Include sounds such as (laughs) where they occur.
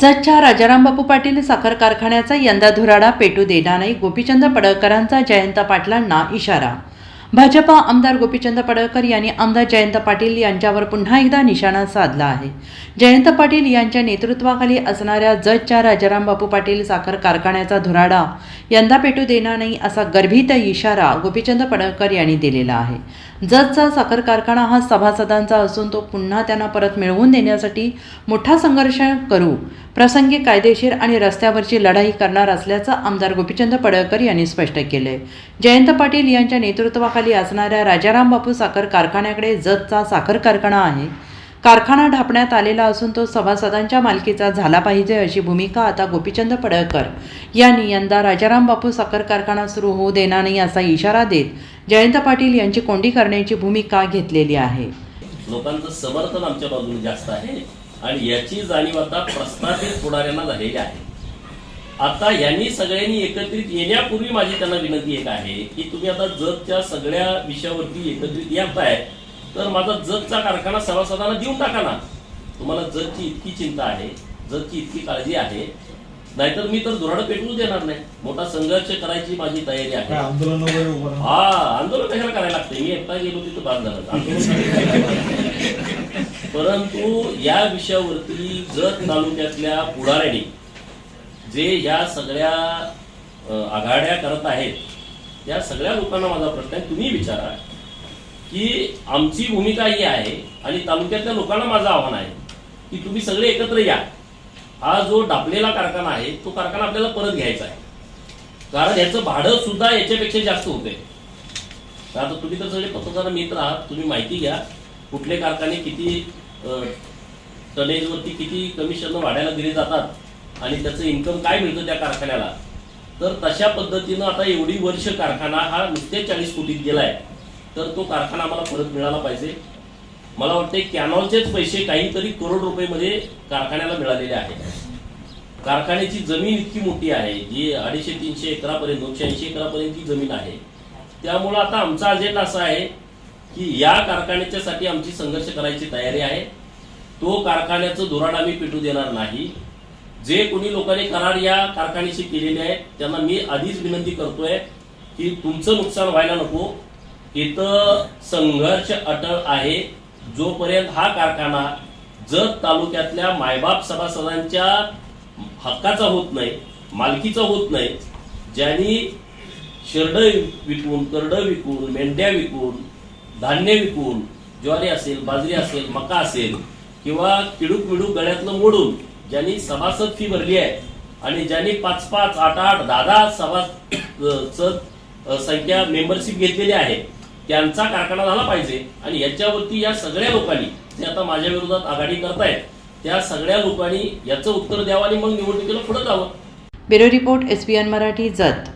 जतच्या राजारामबापू पाटील साखर कारखान्याचा यंदा धुराडा पेटू देणार नाही. गोपीचंद पडळकरांचा जयंत पाटलांना इशारा भाजपा आमदार गोपीचंद पडळकर यांनी आमदार जयंत पाटील यांच्यावर पुन्हा एकदा निशाणा साधला आहे. जयंत पाटील यांच्या नेतृत्वाखाली असणाऱ्या जजच्या राजाराम बापू पाटील साखर कारखान्याचा धुराडा यंदा पेटू देणार नाही असा गर्भित इशारा गोपीचंद पडळकर यांनी दिलेला आहे. जजचा साखर कारखाना हा सभासदांचा असून तो पुन्हा त्यांना परत मिळवून देण्यासाठी मोठा संघर्ष करू प्रसंगी कायदेशीर आणि रस्त्यावरची लढाई करणार असल्याचं आमदार गोपीचंद पडळकर यांनी स्पष्ट केलंय. जयंत पाटील यांच्या नेतृत्वा नावाखाली असणाऱ्या राजाराम बापू साखर कारखान्याकडे जतचा साखर कारखाना आहे. कारखाना ढापण्यात आलेला असून तो सभासदांच्या मालकीचा झाला पाहिजे अशी भूमिका आता गोपीचंद पडळकर यांनी यंदा राजाराम बापू साखर कारखाना सुरू होऊ देणार नाही असा इशारा देत जयंत पाटील यांची कोंडी करण्याची भूमिका घेतलेली आहे. लोकांचं समर्थन आमच्या बाजूने जास्त आहे आणि याची जाणीव आता प्रस्थापित पुढाऱ्यांना झालेली आहे. आता यांनी सगळ्यांनी एकत्रित येण्यापूर्वी माझी त्यांना विनंती एक आहे की तुम्ही आता जगच्या सगळ्या विषयावरती एकत्रित येताय तर माझा जगचा कारखाना सभासदांना देऊन टाका ना. तुम्हाला जगची इतकी चिंता आहे जगची इतकी काळजी आहे नाहीतर मी तर धुराड पेटवूच देणार नाही. मोठा संघर्ष करायची माझी तयारी आहे? हा आंदोलन कशाला करायला लागते मी एकटा गेलो तिथं बाद झालं (laughs) परंतु या विषयावरती जत तालुक्यातल्या पुढाऱ्यांनी जे या सगळ्या आघाड्या करत आहेत या सगळ्या लोकांना माझा प्रश्न आहे तुम्ही विचारा की आमची भूमिका ही आहे आणि तालुक्यातल्या लोकांना माझं आव्हान आहे की तुम्ही सगळे एकत्र या. हा जो डापलेला कारखाना आहे तो कारखाना आपल्याला परत घ्यायचा आहे. कारण याचं भाडं सुद्धा याच्यापेक्षा जास्त होते आता तुम्ही तर सगळे पत्रकार मित्र आहात तुम्ही माहिती घ्या कुठले कारखाने किती टनेजवरती किती कमिशन वाढायला दिले जातात. आणि त्याचं इन्कम काय मिळतं त्या कारखान्याला? तर तशा पद्धतीनं आता एवढी वर्ष कारखाना हा नुसते चाळीस कोटीत गेलाय. तर तो कारखाना आम्हाला परत मिळाला पाहिजे. मला वाटते कॅनॉलचेच पैसे काहीतरी करोड रुपयेमध्ये कारखान्याला मिळालेले आहेत. कारखान्याची जमीन इतकी मोठी आहे जी अडीचशे तीनशे एकरापर्यंत दोनशे ऐंशी एकरापर्यंतची जमीन आहे. त्यामुळं आता आमचा अजेंडा असा आहे की या कारखान्याच्यासाठी आमची संघर्ष करायची तयारी आहे. तो कारखान्याचं धोरण आम्ही पेटू देणार नाही. जे कोणी लोकांनी करार या कारखान्याशी केलेले आहेत त्यांना मी आधीच विनंती करतोय की तुमचं नुकसान व्हायला नको. इथं संघर्ष अटळ आहे. जोपर्यंत हा कारखाना जत तालुक्यातल्या मायबाप सभासदांच्या हक्काचा होत नाही मालकीचा होत नाही ज्यांनी शिरड विकून करडं विकून मेंढ्या विकून धान्य विकून ज्वारी असेल बाजरी असेल मका असेल किंवा किडूक मिडूक गळ्यातलं मोडून ज्यांनी सभासद फी भरली आहे आणि ज्यांनी पाच पाच आठ आठ दहा दहा सभासद संख्या मेंबरशिप घेतलेली आहे त्यांचा कारखाना झाला पाहिजे आणि याच्यावरती या सगळ्या लोकांनी जे आता माझ्या विरोधात आघाडी करतायत त्या सगळ्या लोकांनी याचं उत्तर द्यावं आणि मग निवडणुकीला पुढे जावं. Bureau report S Marathi Jat.